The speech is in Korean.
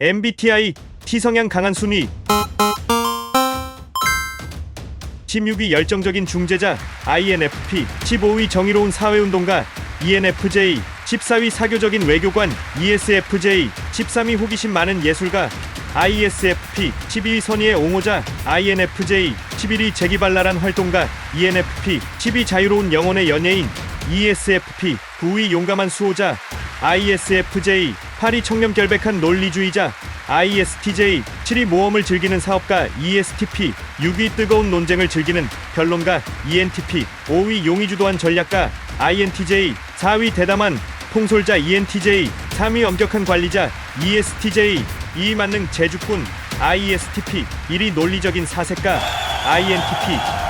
MBTI T성향 강한 순위. 16위 열정적인 중재자 INFP 15위 정의로운 사회운동가 ENFJ 14위 사교적인 외교관 ESFJ 13위 호기심 많은 예술가 ISFP 12위 선의의 옹호자 INFJ 11위 재기발랄한 활동가 ENFP 10위 자유로운 영혼의 연예인 ESFP 9위 용감한 수호자 ISFJ 8위 청렴 결백한 논리주의자 ISTJ 7위 모험을 즐기는 사업가 ESTP 6위 뜨거운 논쟁을 즐기는 변론가 E ENTP 5위 용의 주도한 전략가 INTJ 4위 대담한 통솔자 ENTJ 3위 엄격한 관리자 ESTJ 2위 만능 제주꾼 ISTP 1위 논리적인 사색가 INTP